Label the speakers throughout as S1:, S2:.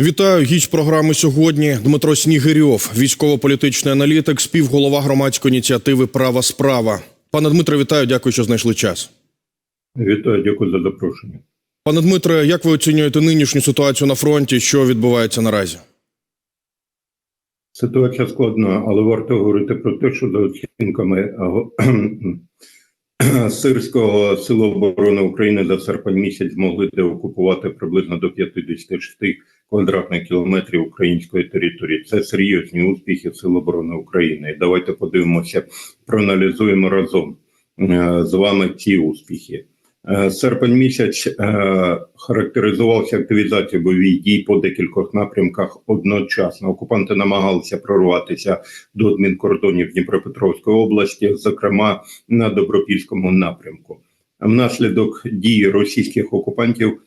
S1: Вітаю гість програми сьогодні. Дмитро Снігирьов, військово-політичний аналітик, співголова громадської ініціативи Права справа. Пане Дмитре, вітаю. Дякую, що знайшли час.
S2: Вітаю, дякую за запрошення.
S1: Пане Дмитре, як ви оцінюєте нинішню ситуацію на фронті? Що відбувається наразі?
S2: Ситуація складна, але варто говорити про те, що за оцінками Сирського Сил оборони України за серпень місяць змогли деокупувати приблизно до 56 квадратних кілометрів української території. Це серйозні успіхи Сил оборони України. І давайте подивимося, проаналізуємо разом е, з вами ці успіхи. Е, Серпень місяць е, характеризувався активізацією бойових дій по декількох напрямках одночасно. Окупанти намагалися прорватися до адмінкордонів Дніпропетровської області, зокрема на Добропільському напрямку. Внаслідок дії російських окупантів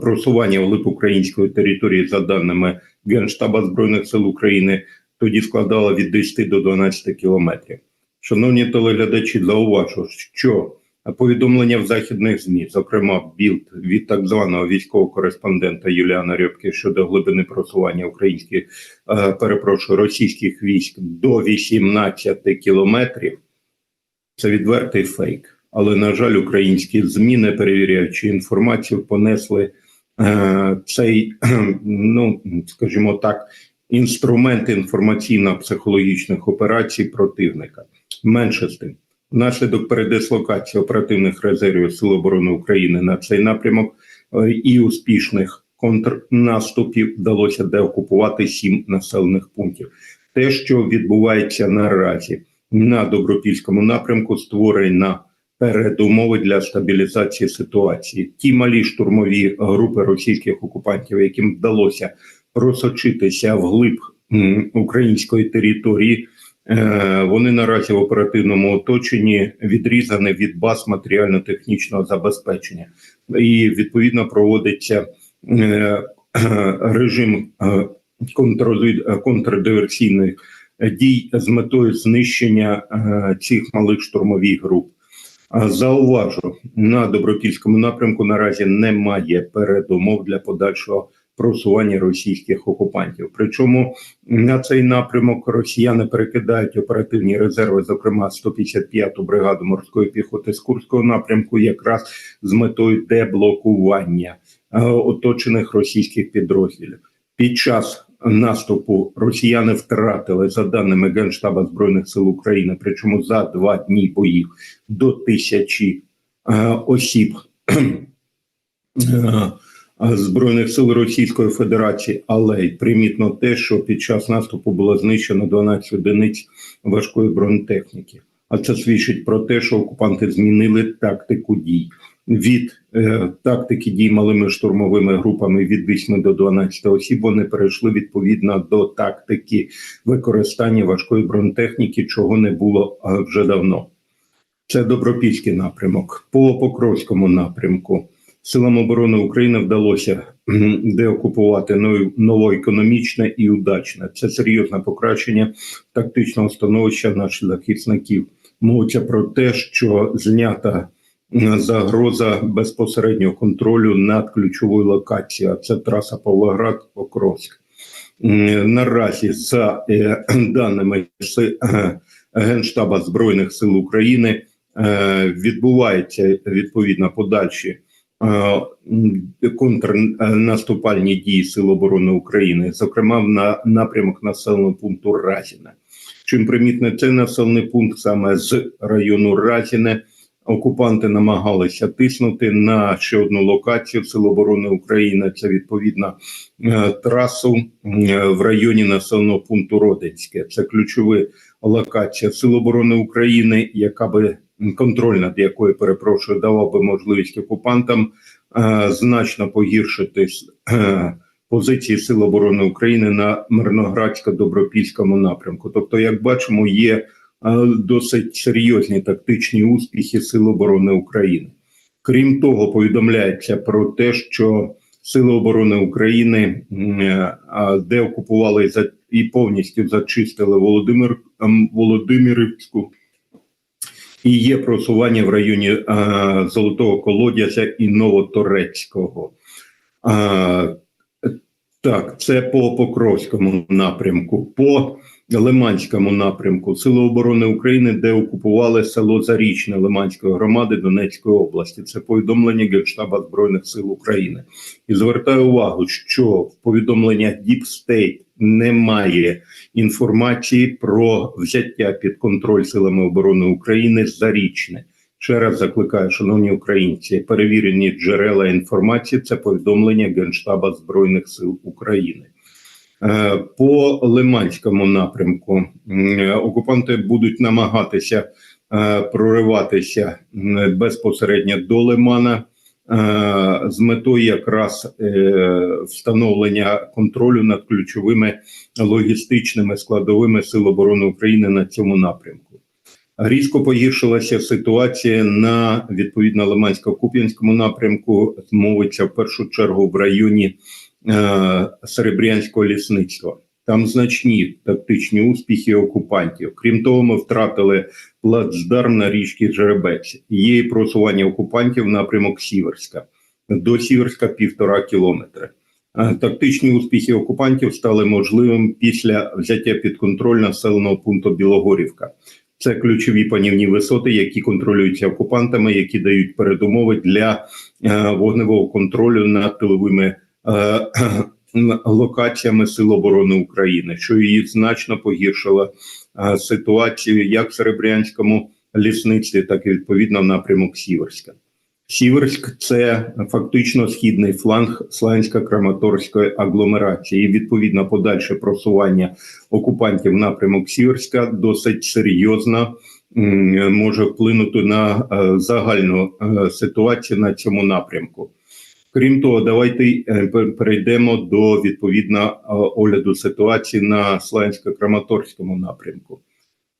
S2: просування вглиб української території, за даними Генштаба збройних сил України, тоді складало від 10 до 12 кілометрів. Шановні телеглядачі, зауважу, що повідомлення в західних змі, зокрема білд від так званого військового кореспондента Юліана Рьобки щодо глибини просування українських е, перепрошую російських військ до 18 кілометрів. Це відвертий фейк. Але на жаль, українські змі, не перевіряючи інформацію, понесли е, цей, ну скажімо так, інструмент інформаційно-психологічних операцій противника. Менше з тим. Внаслідок передислокації оперативних резервів Сил оборони України на цей напрямок е, і успішних контрнаступів вдалося деокупувати сім населених пунктів. Те, що відбувається наразі на добропільському напрямку, створює на передумови для стабілізації ситуації. Ті малі штурмові групи російських окупантів, яким вдалося просочитися вглиб української території. Е, Вони наразі в оперативному оточенні відрізані від баз матеріально-технічного забезпечення, і відповідно проводиться е, режим е, контрдиверсійних дій з метою знищення цих малих штурмових груп. Зауважу, на добропільському напрямку наразі немає передумов для подальшого просування російських окупантів. Причому на цей напрямок росіяни перекидають оперативні резерви, зокрема 155-ту бригаду морської піхоти з Курського напрямку, якраз з метою деблокування е, оточених російських підрозділів. Під час наступу росіяни втратили за даними Генштаба збройних сил України, причому за два дні боїв до тисячі е, осіб. е, Збройних сил Російської Федерації, але й примітно те, що під час наступу було знищено 12 одиниць важкої бронетехніки. А це свідчить про те, що окупанти змінили тактику дій від е, тактики дій малими штурмовими групами від 8 до 12 осіб. Вони перейшли відповідно до тактики використання важкої бронетехніки, чого не було е, вже давно. Це Добропільський напрямок. По Покровському напрямку силам оборони України вдалося деокупувати ново- новоекономічне і удачне. Це серйозне покращення тактичного становища наших захисників. Мовиться про те, що знята загроза безпосереднього контролю над ключовою локацією. Це траса Павлоград-Покровськ. М, Наразі за е, даними е, Генштаба Збройних сил України е, відбуваються відповідно подальші контрнаступальні дії Сил оборони України, зокрема на напрямок населеного пункту Разіне. Чим примітний цей населений пункт саме з району Разіне окупанти намагалися тиснути на ще одну локацію Сил оборони України. Це відповідно е, трасу е, в районі населеного пункту Родинське. Це ключова локація Сил оборони України, яка би контроль над якою перепрошую давав би можливість окупантам е, значно погіршити позиції Сил оборони України на Мирноградсько-Добропільському напрямку. Тобто, як бачимо, є досить серйозні тактичні успіхи Сил оборони України. Крім того, повідомляється про те, що Сили оборони України е, деокупували і повністю зачистили Володимир ем, Володимирівську. І є просування в районі а, Золотого Колодязя і Новоторецького. Так, це по Покровському напрямку, по Лиманському напрямку Сили оборони України, де окупували село Зарічне Лиманської громади Донецької області. Це повідомлення Генштаба Збройних сил України. І звертаю увагу, що в повідомленнях Deep State немає інформації про взяття під контроль силами оборони України Зарічне. Ще раз закликаю, шановні українці, перевірені джерела інформації. Це повідомлення Генштаба Збройних сил України. Е, По Лиманському напрямку окупанти будуть намагатися е, прориватися безпосередньо до Лимана е, з метою якраз е, встановлення контролю над ключовими логістичними складовими Сил оборони України на цьому напрямку. Різко погіршилася ситуація на відповідно Лимансько-Куп'янському напрямку. Мовиться в першу чергу в районі е, Серебрянського лісництва. Там значні тактичні успіхи окупантів. Крім того, ми втратили плацдарм на річці Жеребець. Є просування окупантів в напрямок Сіверська. До Сіверська півтора кілометри. Е, Тактичні успіхи окупантів стали можливим після взяття під контроль населеного пункту Білогорівка. Це ключові панівні висоти, які контролюються окупантами, які дають передумови для е, вогневого контролю над тиловими е, локаціями Сил оборони України, що її значно погіршило е, ситуацію як в Серебрянському лісництві, так і відповідно в напрямок Сіверська. Сіверськ це фактично східний фланг Славянсько-Краматорської агломерації. І відповідно подальше просування окупантів напрямок Сіверська досить серйозно може вплинути на е, загальну е, ситуацію на цьому напрямку. Крім того, давайте е, перейдемо до відповідно е, огляду ситуації на Славянсько-Краматорському напрямку.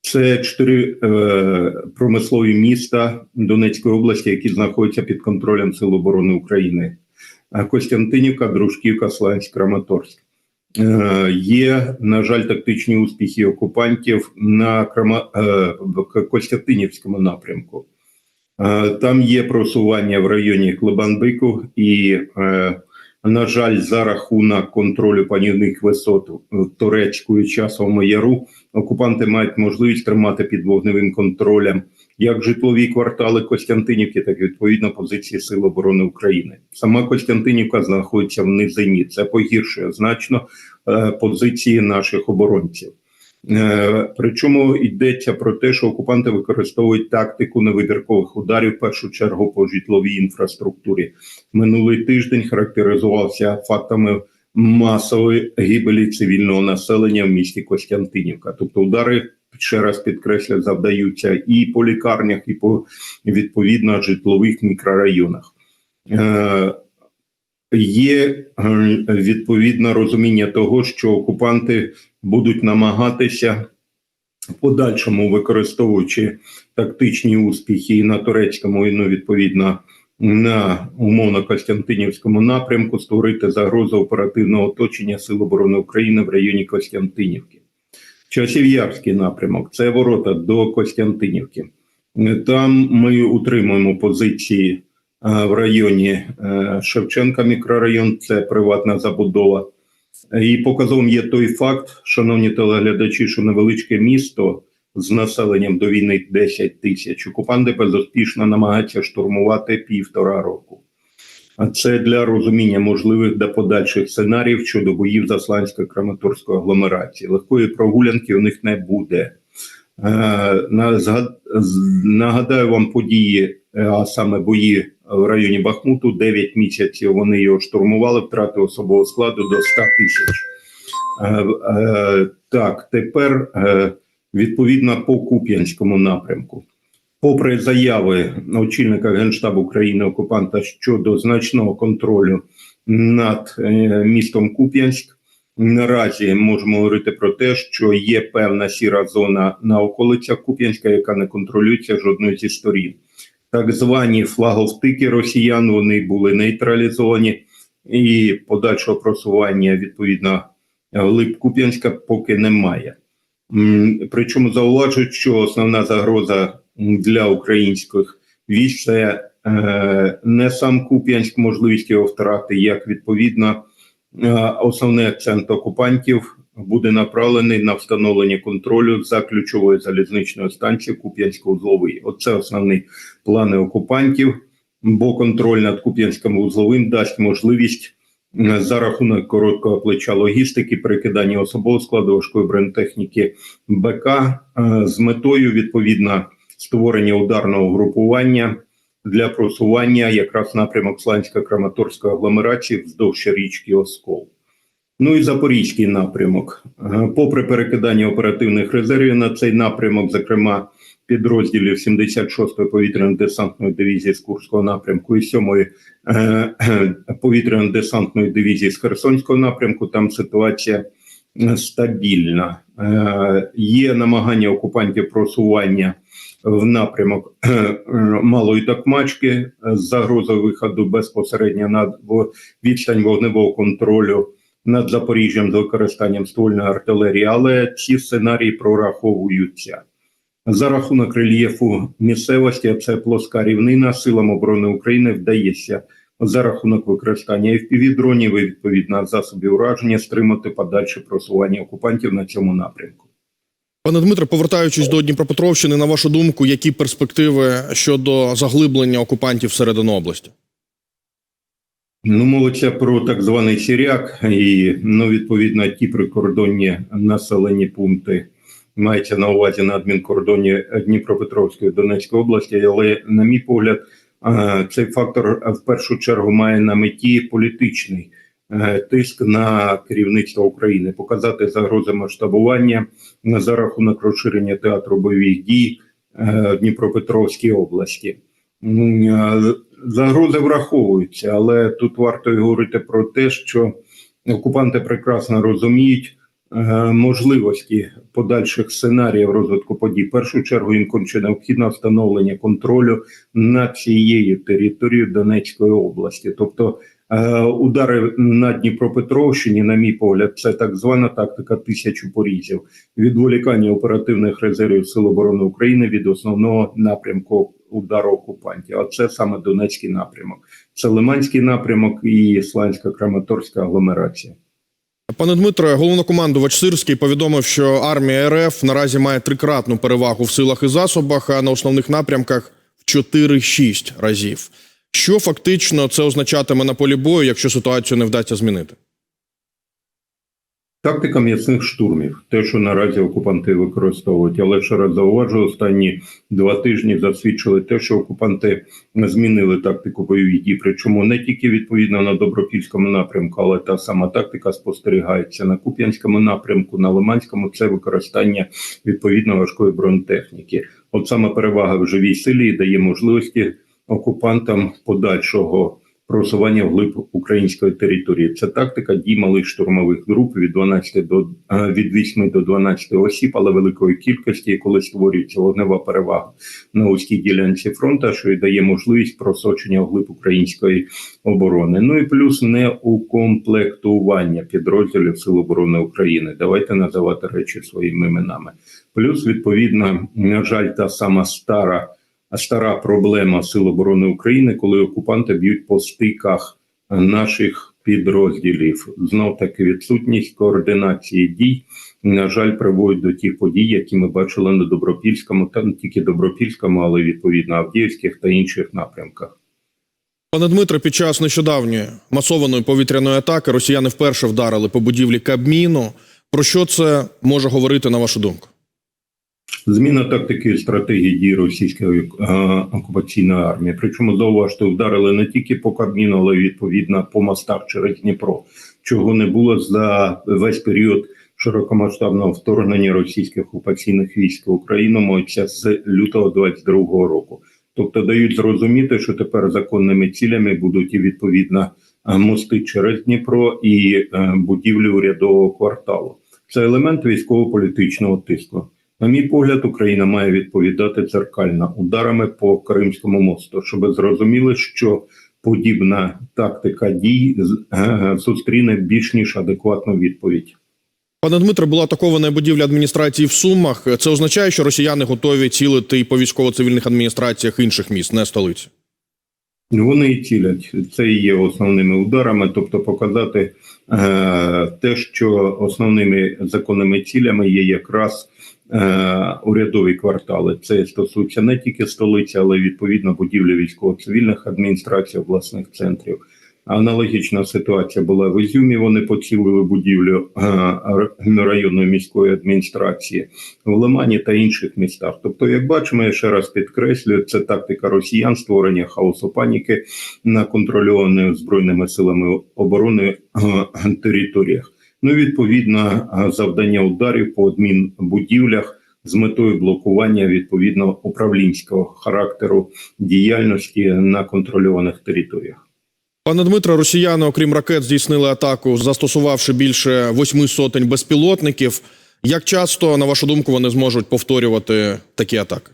S2: Це чотири е, промислові міста Донецької області, які знаходяться під контролем Сил оборони України: Е, Костянтинівка, Дружківка, Славянськ, Краматорськ. Е, є, на жаль, тактичні успіхи окупантів на Крама, е, Костянтинівському напрямку. Е, Там є просування в районі Клебанбику і, е, на жаль, за рахунок контролю панівних висот в Турецьку і Часовому Яру окупанти мають можливість тримати під вогневим контролем як житлові квартали Костянтинівки, так і відповідно позиції Сил оборони України. Сама Костянтинівка знаходиться в низині. Це погіршує значно е, позиції наших оборонців. Е, Причому йдеться про те, що окупанти використовують тактику невибіркових ударів в першу чергу по житловій інфраструктурі. Минулий тиждень характеризувався фактами масової гибелі цивільного населення в місті Костянтинівка. Тобто удари ще раз підкреслю, завдаються і по лікарнях, і по відповідно житлових мікрорайонах. Е, Є е, відповідне розуміння того, що окупанти будуть намагатися в подальшому використовуючи тактичні успіхи і на турецькому, і ну, відповідно на умовно Костянтинівському напрямку, створити загрозу оперативного оточення Сил оборони України в районі Костянтинівки. Часів'ярський напрямок це ворота до Костянтинівки. Там ми утримуємо позиції е, в районі е, Шевченка, мікрорайон, це приватна забудова. І показовим є той факт, шановні телеглядачі, що невеличке місто з населенням до війни 10 тисяч окупанти безуспішно намагаються штурмувати півтора року. А це для розуміння можливих до подальших сценаріїв щодо боїв за Слансько-Краматорської агломерації. Легкої прогулянки у них не буде. Е, Нагадаю вам події, е, а саме бої в районі Бахмуту. 9 місяців вони його штурмували, втрати особового складу до 100 тисяч. Е, е, Так, тепер е, відповідно по Куп'янському напрямку. Попри заяви очільника Генштабу України окупанта щодо значного контролю над містом Куп'янськ, наразі можемо говорити про те, що є певна сіра зона на околицях Куп'янська, яка не контролюється жодною зі сторін. Так звані флаговтики росіян вони були нейтралізовані, і подальшого просування відповідно глиб Куп'янська поки немає. Причому зауважують, що основна загроза для українських військ це е, не сам Куп'янськ, можливість його втрати, як відповідно Е, Основний акцент окупантів буде направлений на встановлення контролю за ключовою залізничною станцією Куп'янсько-Узловий. Оце основні плани окупантів, бо контроль над Куп'янським узловим дасть можливість е, за рахунок короткого плеча логістики, перекидання особового складу важкої бронетехніки БК е, з метою відповідно створення ударного групування для просування якраз напрямок Сланська-Краматорської агломерації вздовж річки Оскол. Ну і Запорізький напрямок. Е, Попри перекидання оперативних резервів на цей напрямок, зокрема підрозділів 76-ї повітряно-десантної дивізії з Курського напрямку і 7-ї е, повітряно-десантної дивізії з Херсонського напрямку, там ситуація е, стабільна. Е, Є намагання окупантів просування в напрямок е, Малої Токмачки е, з загрозою виходу безпосередньо на відстань вогневого контролю над Запоріжжям з використанням ствольної артилерії, але ці сценарії прораховуються. За рахунок рельєфу місцевості, а це плоска рівнина, силам оборони України вдається за рахунок використання FPV-дронів і відповідно засобів ураження стримати подальше просування окупантів на цьому напрямку.
S1: Пане Дмитре, повертаючись до Дніпропетровщини, на вашу думку, які перспективи щодо заглиблення окупантів всередину області?
S2: Ну, мовиться про так званий Сіряк і ну, відповідно ті прикордонні населені пункти мається на увазі на адмінкордоні Дніпропетровської Донецької області. Але, на мій погляд, цей фактор в першу чергу має на меті політичний е, тиск на керівництво України, показати загрози масштабування за рахунок розширення театру бойових дій е, Дніпропетровській області. Загрози враховуються, але тут варто й говорити про те, що окупанти прекрасно розуміють е, можливості подальших сценаріїв розвитку подій. В першу чергу їм конче необхідно встановлення контролю над цією територією Донецької області. Тобто удари на Дніпропетровщині, на мій погляд, це так звана тактика тисячу порізів, відволікання оперативних резервів Сил оборони України від основного напрямку удару окупантів. А це саме Донецький напрямок, це Лиманський напрямок і Сланська Краматорська агломерація.
S1: Пане Дмитре, головнокомандувач Сирський повідомив, що армія РФ наразі має трикратну перевагу в силах і засобах, а на основних напрямках в 4-6 разів. Що фактично це означатиме на полі бою, якщо ситуацію не вдасться змінити?
S2: Тактика м'ясних штурмів, те, що наразі окупанти використовують, але ще раз зауважу, останні два тижні засвідчили те, що окупанти змінили тактику бойових дій. Причому не тільки відповідно на добропільському напрямку, але та сама тактика спостерігається на Куп'янському напрямку, на Лиманському. Це використання відповідно важкої бронетехніки. От саме перевага в живій силі дає можливості окупантам подальшого просування вглиб української території. Це тактика дій малих штурмових груп від 12 до е, від 8 до 12 осіб, але великої кількості, коли створюється вогнева перевага на узькій ділянці фронту, що і дає можливість просочення вглиб української оборони. Ну і плюс неукомплектування підрозділів Сил оборони України. Давайте називати речі своїми іменами. Плюс, відповідно, на жаль, та сама стара стара проблема Сил оборони України, коли окупанти б'ють по стиках наших підрозділів. Знов таки відсутність координації дій, на жаль, приводить до тих подій, які ми бачили на Добропільському, та не тільки Добропільському, але відповідно Авдіївських та інших напрямках.
S1: Пане Дмитре, під час нещодавньої масованої повітряної атаки росіяни вперше вдарили по будівлі Кабміну. Про що це може говорити на вашу думку?
S2: Зміна тактики і стратегії дій російської е, окупаційної армії. Причому зауважте, вдарили не тільки по Кабміну, але й відповідно по мостах через Дніпро, чого не було за весь період широкомасштабного вторгнення російських окупаційних військ в Україну мовиться з лютого 22-го року. Тобто дають зрозуміти, що тепер законними цілями будуть і відповідно е, мости через Дніпро і е, будівлі урядового кварталу. Це елемент військово-політичного тиску. На мій погляд, Україна має відповідати дзеркально ударами по Кримському мосту, щоб зрозуміли, що подібна тактика дій зустріне більш ніж адекватну відповідь.
S1: Пане Дмитре, була атакована будівля адміністрації в Сумах. Це означає, що росіяни готові цілити і по військово-цивільних адміністраціях інших міст, не столиці.
S2: Вони і цілять. Це і є основними ударами, тобто показати е, те, що основними законними цілями є якраз урядові квартали. Це стосується не тільки столиці, але відповідно будівлі військово-цивільних адміністрацій, обласних центрів. Аналогічна ситуація була в Ізюмі. Вони поцілили будівлю е, районної міської адміністрації в Лимані та інших містах. Тобто, як бачимо, я ще раз підкреслюю, це тактика росіян створення хаосу паніки на контрольованих збройними силами оборони е, територіях. Ну, і, відповідно, завдання ударів по адмінбудівлях з метою блокування відповідно управлінського характеру діяльності на контрольованих територіях.
S1: Пане Дмитро, росіяни, окрім ракет, здійснили атаку, застосувавши більше восьми сотень безпілотників. Як часто, на вашу думку, вони зможуть повторювати такі атаки?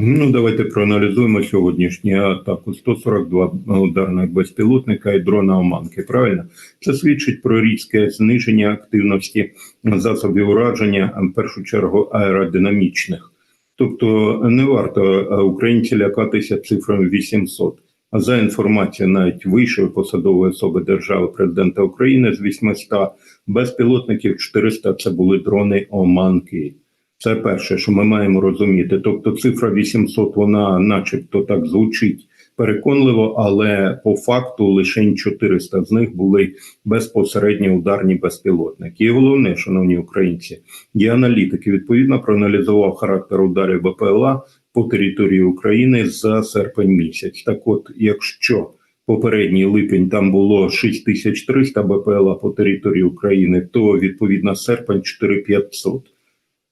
S2: Ну, давайте проаналізуємо сьогоднішню атаку. 142 ударних безпілотника і дрона Оманки. Правильно, це свідчить про різке зниження активності засобів ураження, в першу чергу аеродинамічних. Тобто не варто е, українці лякатися цифрами 800. А за інформацією навіть вищої посадової особи держави президента України з 800 безпілотників 400 це були дрони Оманки. Це перше, що ми маємо розуміти. Тобто, цифра 800, вона, начебто, так звучить переконливо, але по факту лише 400 з них були безпосередньо ударні безпілотники. І головне, шановні українці, є аналітики. Відповідно, проаналізував характер ударів БПЛА по території України за серпень місяць. Так, от, якщо попередній липень там було 6300 БПЛА по території України, то відповідно серпень 4500.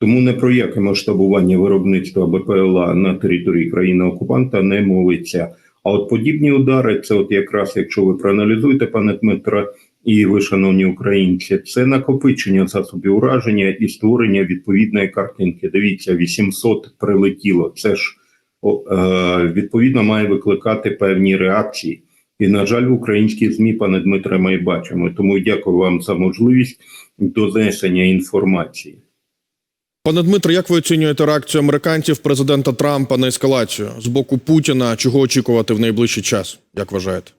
S2: Тому не про яке масштабування виробництва БПЛА на території країни окупанта не мовиться. А от подібні удари, це от якраз, якщо ви проаналізуєте, пане Дмитро, і ви, шановні українці, це накопичення засобів ураження і створення відповідної картинки. Дивіться, 800 прилетіло. Це ж е, відповідно має викликати певні реакції. І, на жаль, в українській ЗМІ, пане Дмитре, ми бачимо. Тому дякую вам за можливість донесення інформації.
S1: Пане Дмитро, як ви оцінюєте реакцію американців президента Трампа на ескалацію з боку Путіна? Чого очікувати в найближчий час? Як вважаєте?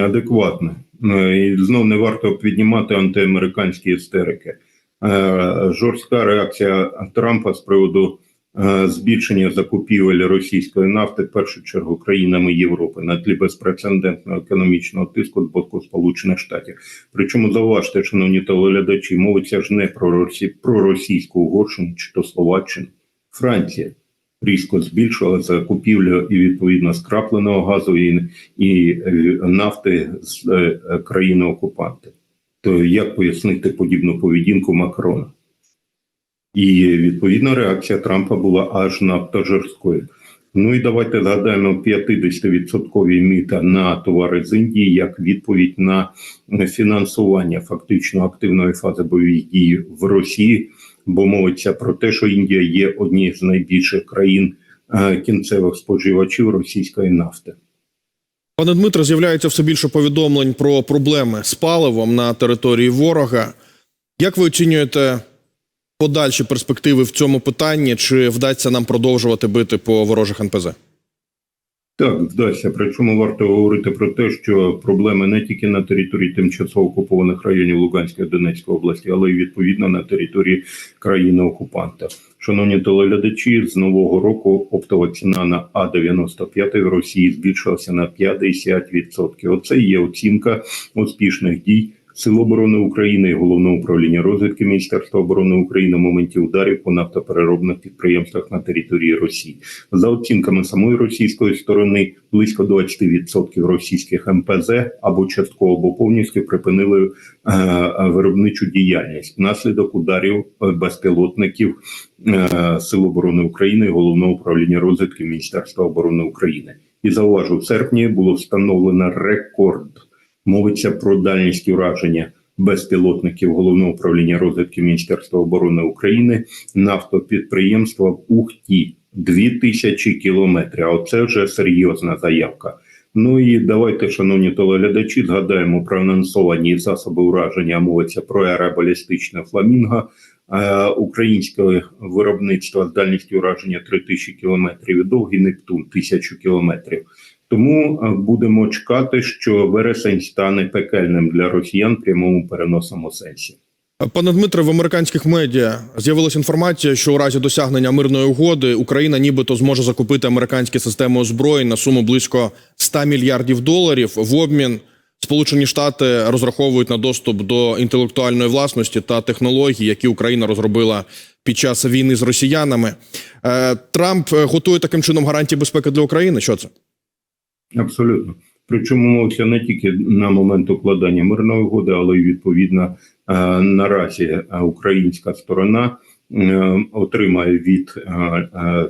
S2: Адекватно. Е, І знов не варто піднімати антиамериканські істерики. Е, Жорстка реакція Трампа з приводу збільшення закупівель російської нафти, в першу чергу країнами Європи, на тлі безпрецедентного економічного тиску з боку Сполучених Штатів. Причому зауважте, шановні телеглядачі, мовиться ж не про Росі... про російську Угорщину чи то Словаччину. Франція різко збільшила закупівлю і відповідно скрапленого газу і, і е, нафти з е, е, країни окупанти. То як пояснити подібну поведінку Макрона? І відповідна реакція Трампа була аж надто жорсткою. Ну і давайте згадаємо 50% міта на товари з Індії як відповідь на фінансування фактично активної фази бойових дій в Росії, бо мовиться про те, що Індія є однією з найбільших країн е, кінцевих споживачів російської нафти.
S1: Пане Дмитро, з'являється все більше повідомлень про проблеми з паливом на території ворога. Як ви оцінюєте подальші перспективи в цьому питанні? Чи вдасться нам продовжувати бити по ворожих НПЗ?
S2: Так, вдасться. Причому варто говорити про те, що проблеми не тільки на території тимчасово окупованих районів Луганської та Донецької області, але й відповідно на території країни окупанта. Шановні телеглядачі, з нового року оптова ціна на А 95 в Росії збільшилася на 50%. Оце є оцінка успішних дій. Сил оборони України і головного управління розвідки Міністерства оборони України в моменті ударів по нафтопереробних підприємствах на території Росії. За оцінками самої російської сторони, близько 20% російських МПЗ або частково або повністю припинили е, виробничу діяльність внаслідок ударів е, безпілотників е, Сил оборони України і головного управління розвідки Міністерства оборони України. І зауважу, в серпні було встановлено рекорд. Мовиться про дальність ураження безпілотників головного управління розвідки Міністерства оборони України нафтопідприємства в Ухті 2000 кілометрів. А оце вже серйозна заявка. Ну і давайте, шановні телеглядачі, згадаємо про анонсовані засоби ураження. Мовиться про аеробалістичне фламінго е, українського виробництва з дальністю ураження 3000 кілометрів і довгий Нептун 1000 кілометрів. Тому е, будемо чекати, що вересень стане пекельним для росіян прямому переносному сенсі.
S1: Пане Дмитре, в американських медіа з'явилася інформація, що у разі досягнення мирної угоди Україна нібито зможе закупити американські системи озброєнь на суму близько 100 мільярдів доларів. В обмін Сполучені Штати розраховують на доступ до інтелектуальної власності та технологій, які Україна розробила під час війни з росіянами. Е, Трамп готує таким чином гарантії безпеки для України. Що це?
S2: Абсолютно. Причому мовиться не тільки на момент укладання мирної угоди, але й відповідно е, наразі е, українська сторона е, отримає від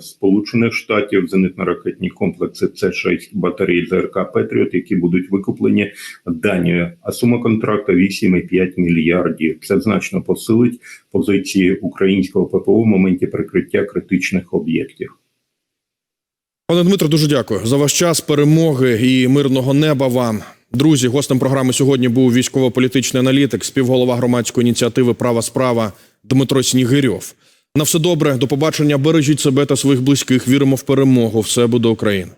S2: Сполучених Штатів зенитно-ракетні комплекси С-6 батарей ЗРК Петріот, які будуть викуплені Данією. А сума контракту 8,5 мільярдів. Це значно посилить позиції українського ППО в моменті прикриття критичних об'єктів.
S1: Пане Дмитро, дуже дякую за ваш час, перемоги і мирного неба вам. Друзі, гостем програми сьогодні був військово-політичний аналітик, співголова громадської ініціативи Права справа Дмитро Снігирьов. На все добре, до побачення. Бережіть себе та своїх близьких. Віримо в перемогу. Все буде Україна.